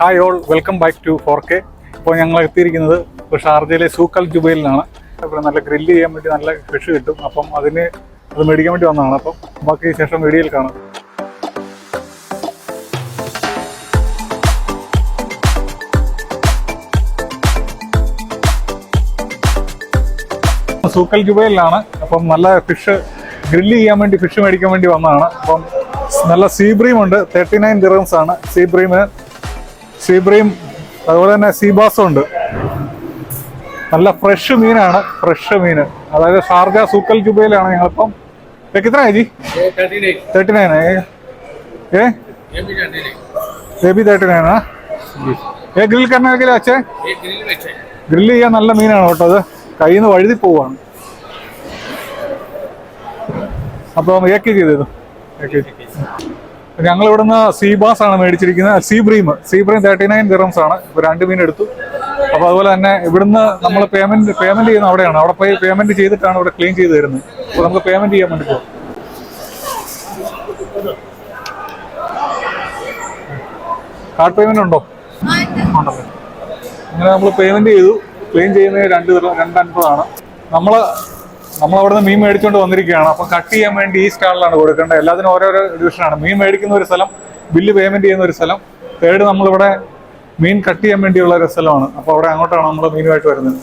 Hi all welcome back to four K ഇപ്പോൾ ഞങ്ങൾ എത്തിയിരിക്കുന്നത് ഇപ്പോൾ ഷാർജയിലെ സൂക്കൽ ജുബൈലിലാണ്. ഇവിടെ നല്ല ഗ്രില്ല് ചെയ്യാൻ വേണ്ടി നല്ല ഫിഷ് കിട്ടും. അപ്പം അതിന് അത് മേടിക്കാൻ വേണ്ടി വന്നതാണ്. അപ്പം ബാക്കി ശേഷം വീഡിയോയിൽ കാണാം. സൂക്കൽ ജുബൈലിലാണ്. അപ്പം നല്ല ഫിഷ് ഗ്രില്ല് ചെയ്യാൻ വേണ്ടി ഫിഷ് മേടിക്കാൻ വേണ്ടി വന്നതാണ്. അപ്പം നല്ല സീബ്രീം ഉണ്ട്. തേർട്ടി നയൻ ദിറംസ് ആണ് സീബ്രീമിന് സീബ്രയും അതുപോലെ തന്നെ സീബാസും ഉണ്ട്. നല്ല ഫ്രഷ് മീനാണ് ഫ്രഷ് മീൻ. അതായത് ഷാർജ സൂക്കൽ ജുബയിലാണ് ഞങ്ങളിപ്പം. എത്ര ജി തേർട്ടി നയൻ ഏ? എ ബി തേർട്ടി നയൻ ആ? ഏ ഗ്രിൽ കർണാടകയിലെ അച്ഛേ ഗ്രില്ല് ചെയ്യാൻ നല്ല മീനാണ് കേട്ടോ അത്. കയ്യിൽ നിന്ന് വഴുതി പോവാണ്. അപ്പം ഏ കെ ജി ചെയ്തു ഞങ്ങൾ ഇവിടുന്ന് സീബാസ് ആണ് മേടിച്ചിരിക്കുന്നത്. Sea bream sea bream thirty nine dirhams ആണ് രണ്ട് മീൻ എടുത്തു. അപ്പൊ അതുപോലെ തന്നെ ഇവിടുന്ന് നമ്മൾ പേയ്മെന്റ് പേയ്മെന്റ് ചെയ്യുന്ന അവിടെയാണ്. അവിടെ പോയി പേയ്മെന്റ് ചെയ്തിട്ടാണ് ഇവിടെ ക്ലീൻ ചെയ്ത് തരുന്നത്. അപ്പൊ നമുക്ക് പേയ്മെന്റ് ചെയ്യാൻ വേണ്ടി പോകും കാർഡ് പേയ്മെന്റ് ഉണ്ടോ? അങ്ങനെ നമ്മൾ പേയ്മെന്റ് ചെയ്തു. ക്ലീൻ ചെയ്യുന്നത് രണ്ട് രണ്ട് അൻപതാണ്. നമ്മൾ നമ്മൾ അവിടെ മീൻ മേടിച്ചുകൊണ്ട് വന്നിരിക്കുകയാണ്. അപ്പം കട്ട് ചെയ്യാൻ വേണ്ടി ഈ സ്റ്റാളിലാണ് കൊടുക്കേണ്ടത്. എല്ലാത്തിനും ഓരോരോ ഡിവിഷനാണ് മീൻ മേടിക്കുന്ന ഒരു സ്ഥലം ബില്ല് പേയ്മെന്റ് ചെയ്യുന്ന ഒരു സ്ഥലം തേർഡ് നമ്മളിവിടെ മീൻ കട്ട് ചെയ്യാൻ വേണ്ടിയുള്ള ഒരു സ്ഥലമാണ്. അപ്പോൾ അവിടെ അങ്ങോട്ടാണ് നമ്മൾ മീനുമായിട്ട് വരുന്നത്.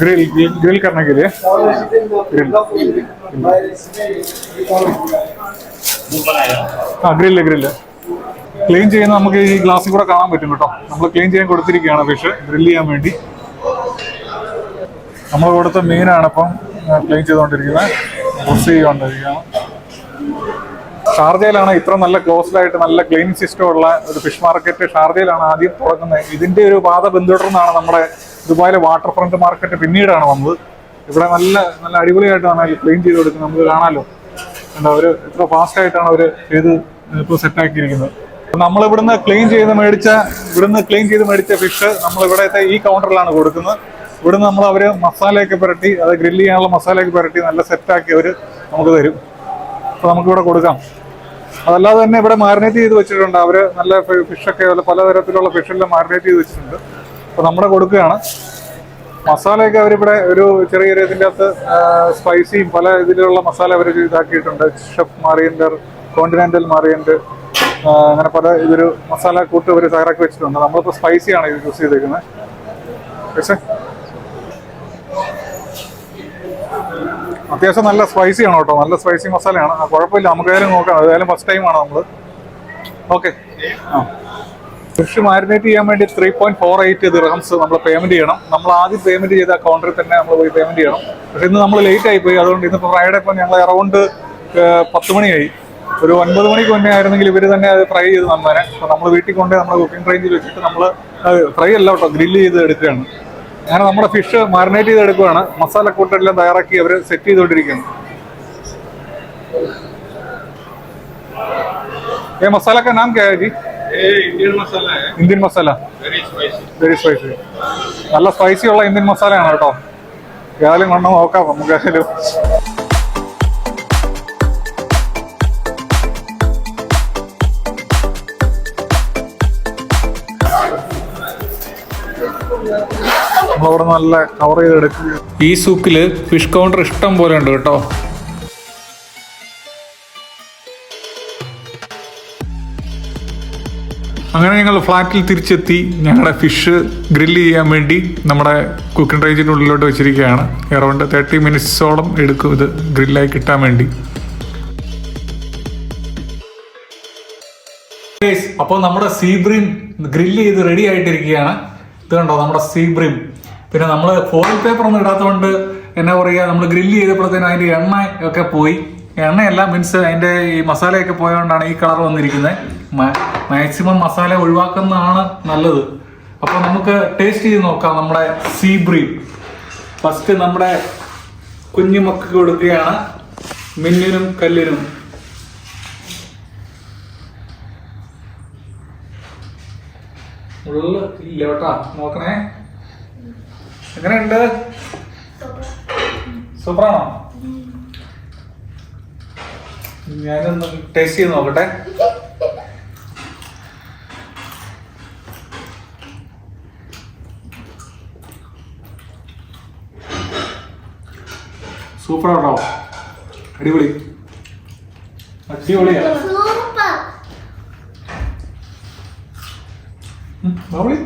ഗ്രിൽ ഗ്രിൽ ആ ഗ്രില്ല് ഗ്രില്ല് ക്ലീൻ ചെയ്യുന്ന നമുക്ക് ഈ ഗ്ലാസ്സിൽ കൂടെ കാണാൻ പറ്റും കേട്ടോ. നമ്മൾ ക്ലീൻ ചെയ്യാൻ കൊടുത്തിരിക്കുകയാണ് ഫിഷ് ഗ്രില്ല് ചെയ്യാൻ വേണ്ടി. നമ്മൾ കൊടുത്ത മീനാണ് ഇപ്പം ക്ലീൻ ചെയ്തുകൊണ്ടിരിക്കുന്നത്. ബുസ് ചെയ്തുകൊണ്ടിരിക്കുകയാണ്. ഷാർജയിലാണ് ഇത്ര നല്ല ക്ലോസ്ഡായിട്ട് നല്ല ക്ലീൻ സിസ്റ്റം ഉള്ള ഒരു ഫിഷ് മാർക്കറ്റ് ഷാർജയിലാണ് ആദ്യം തുടങ്ങുന്നത്. ഇതിന്റെ ഒരു പാത പിന്തുടർന്നാണ് നമ്മുടെ ദുബായിലെ വാട്ടർ ഫ്രണ്ട് മാർക്കറ്റ് പിന്നീടാണ് വന്നത്. ഇവിടെ നല്ല നല്ല അടിപൊളിയായിട്ടാണ് ക്ലീൻ ചെയ്ത് കൊടുക്കുന്നത്. നമുക്ക് കാണാമല്ലോ എന്താ അവർ ഇത്ര ഫാസ്റ്റായിട്ടാണ് അവർ ചെയ്ത് ഇപ്പോൾ സെറ്റ് ആക്കിയിരിക്കുന്നത്. നമ്മൾ ഇവിടുന്ന് ക്ലീൻ ചെയ്ത് മേടിച്ച ഇവിടുന്ന് ക്ലീൻ ചെയ്ത് മേടിച്ച ഫിഷ് നമ്മൾ ഇവിടത്തെ ഈ കൗണ്ടറിലാണ് കൊടുക്കുന്നത്. ഇവിടുന്ന് നമ്മൾ അവർ മസാലയൊക്കെ പുരട്ടി അത് ഗ്രില്ല് ചെയ്യാനുള്ള മസാലയൊക്കെ പുരട്ടി നല്ല സെറ്റാക്കി അവർ നമുക്ക് തരും. അപ്പോൾ നമുക്കിവിടെ കൊടുക്കാം. അതല്ലാതെ തന്നെ ഇവിടെ മാരിനേറ്റ് ചെയ്ത് വെച്ചിട്ടുണ്ട്. അവർ നല്ല ഫിഷൊക്കെ പലതരത്തിലുള്ള ഫിഷെല്ലാം മാരിനേറ്റ് ചെയ്ത് വെച്ചിട്ടുണ്ട്. അപ്പോൾ നമ്മുടെ കൊടുക്കുകയാണ്. മസാലയൊക്കെ അവരിവിടെ ഒരു ചെറിയൊരു ഇതിന്റെ സ്പൈസിയും പല ഇതിലുള്ള മസാല അവർ ഇതാക്കിയിട്ടുണ്ട്. ഷെഫ് മാറിയന്റെ കോണ്ടിനെന്റൽ മാറിയന്റ് അങ്ങനെ പല ഇതൊരു മസാല കൂട്ട് അവർ തയ്യാറാക്കി വെച്ചിട്ടുണ്ട്. നമ്മളിപ്പോൾ ആണ് ഇത് യൂസ് ചെയ്തേക്കുന്നത് പക്ഷേ അത്യാവശ്യം നല്ല സ്പൈസി ആണ് കേട്ടോ. നല്ല സ്പൈസി മസാലയാണ്. കുഴപ്പമില്ല. നമുക്ക് ഏതായാലും നോക്കാം. ഏതായാലും ഫസ്റ്റ് ടൈമാണ് നമ്മൾ ഓക്കെ ആ. ഫിഷ് മാരിനേറ്റ് ചെയ്യാൻ വേണ്ടി three point four eight dirhams നമ്മൾ പേയ്മെന്റ് ചെയ്യണം. നമ്മൾ ആദ്യം പേയ്മെന്റ് ചെയ്ത കൗണ്ടറിൽ തന്നെ നമ്മൾ പോയി പേയ്മെന്റ് ചെയ്യണം. പക്ഷെ ഇന്ന് നമ്മൾ ലേറ്റ് ആയി പോയി. അതുകൊണ്ട് ഇന്ന് ഫ്രൈഡേ ഇപ്പം ഞങ്ങൾ അറൗണ്ട് പത്ത് മണിയായി. ഒരു ഒൻപത് മണിക്ക് മുന്നേ ആയിരുന്നെങ്കിൽ ഇവർ തന്നെ അത് ഫ്രൈ ചെയ്ത് തന്നേനെ അപ്പോൾ നമ്മൾ വീട്ടിൽ കൊണ്ട് നമ്മൾ കുക്കിംഗ് റേഞ്ചിൽ വെച്ചിട്ട് നമ്മൾ ഫ്രൈ അല്ല കേട്ടോ ഗ്രില്ല് ചെയ്ത് എടുക്കുകയാണ് അങ്ങനെ നമ്മുടെ ഫിഷ് മാരിനേറ്റ് ചെയ്ത് എടുക്കുകയാണ് മസാല കൂട്ടെല്ലാം തയ്യാറാക്കി അവർ സെറ്റ് ചെയ്തുകൊണ്ടിരിക്കുകയാണ് ये मसाला का नाम क्या है जी ये इंडियन मसाला है Indian masala very spicy very spicy നല്ല സ്പൈസി ഉള്ള ഇന്ത്യൻ മസാലയാണ് കേട്ടോ ഏതായാലും കൊണ്ട് നോക്കാം നമുക്ക് ഏതായാലും നമ്മളവിടെ നല്ല കവർ ചെയ്തെടുക്കുക ഈ സൂക്കിൽ ഫിഷ് കൗണ്ടർ ഇഷ്ടം പോലെ ഉണ്ട് കേട്ടോ. അങ്ങനെ ഞങ്ങൾ ഫ്ലാറ്റിൽ തിരിച്ചെത്തി. ഞങ്ങളുടെ ഫിഷ് ഗ്രില്ല് ചെയ്യാൻ വേണ്ടി നമ്മുടെ കുക്കിംഗ് റേഞ്ചിന്റെ ഉള്ളിലോട്ട് വെച്ചിരിക്കുകയാണ്. അറൗണ്ട് തേർട്ടി മിനിറ്റ്സോളം എടുക്കും ഇത് ഗ്രില്ലായി കിട്ടാൻ വേണ്ടി. അപ്പോൾ നമ്മുടെ സീബ്രീൻ ഗ്രില്ല് ചെയ്ത് റെഡി ആയിട്ടിരിക്കുകയാണ്. ഇത് കണ്ടോ? നമ്മുടെ സീബ്രീം. പിന്നെ നമ്മൾ ഫോയിൽ പേപ്പർ ഒന്നും ഇടാത്തതുകൊണ്ട് എന്നാ പറയുക നമ്മൾ ഗ്രില്ല് ചെയ്തപ്പോഴത്തേനും അതിന്റെ എണ്ണ ഒക്കെ പോയി. എണ്ണയല്ല മീൻസ് അതിന്റെ ഈ മസാലയൊക്കെ പോയതുകൊണ്ടാണ് ഈ കളർ വന്നിരിക്കുന്നത്. മാക്സിമം മസാല ഒഴിവാക്കുന്നതാണ് നല്ലത്. അപ്പോൾ നമുക്ക് ടേസ്റ്റ് ചെയ്ത് നോക്കാം നമ്മുടെ സീബ്രീം. ഫസ്റ്റ് നമ്മുടെ കുഞ്ഞുമക്കൾക്ക് കൊടുക്കുകയാണ്. മിന്നിനും കല്ലിനും. കേട്ടാ നോക്കണേ. എങ്ങനെയുണ്ട്? സൂപ്പറാണോ? ഞാനൊന്ന് ടേസ്റ്റ് ചെയ്ത് നോക്കട്ടെ. സൂപ്പറാണോ? അടിപൊളി. അടിപൊളിയാ. സൂപ്പർ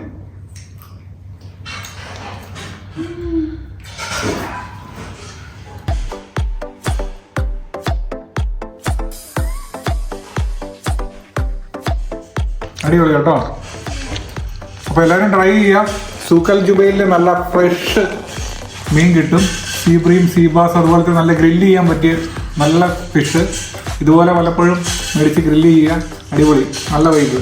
അടിപൊളി കേട്ടോ. അപ്പോൾ എല്ലാവരും ട്രൈ ചെയ്യാം. സൂക്കൽ ജുബൈലിൽ നല്ല ഫ്രഷ് മീൻ കിട്ടും. സീ ബ്രീം സീ ബാസ് അതുപോലത്തെ നല്ല ഗ്രില്ല് ചെയ്യാൻ പറ്റിയ നല്ല ഫിഷ് ഇതുപോലെ പലപ്പോഴും മേടിച്ച് ഗ്രില്ല് ചെയ്യുക അടിപൊളി. നല്ല വൈബ്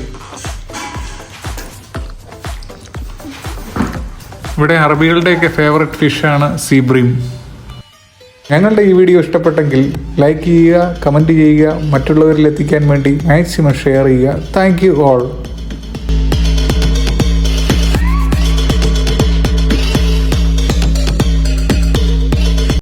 ഇവിടെ അറബികളുടെയൊക്കെ ഫേവററ്റ് ഫിഷാണ് സീബ്രീം. ഞങ്ങളുടെ ഈ വീഡിയോ ഇഷ്ടപ്പെട്ടെങ്കിൽ ലൈക്ക് ചെയ്യുക കമന്റ് ചെയ്യുക മറ്റുള്ളവരിൽ എത്തിക്കാൻ വേണ്ടി മാക്സിമം ഷെയർ ചെയ്യുക. Thank you all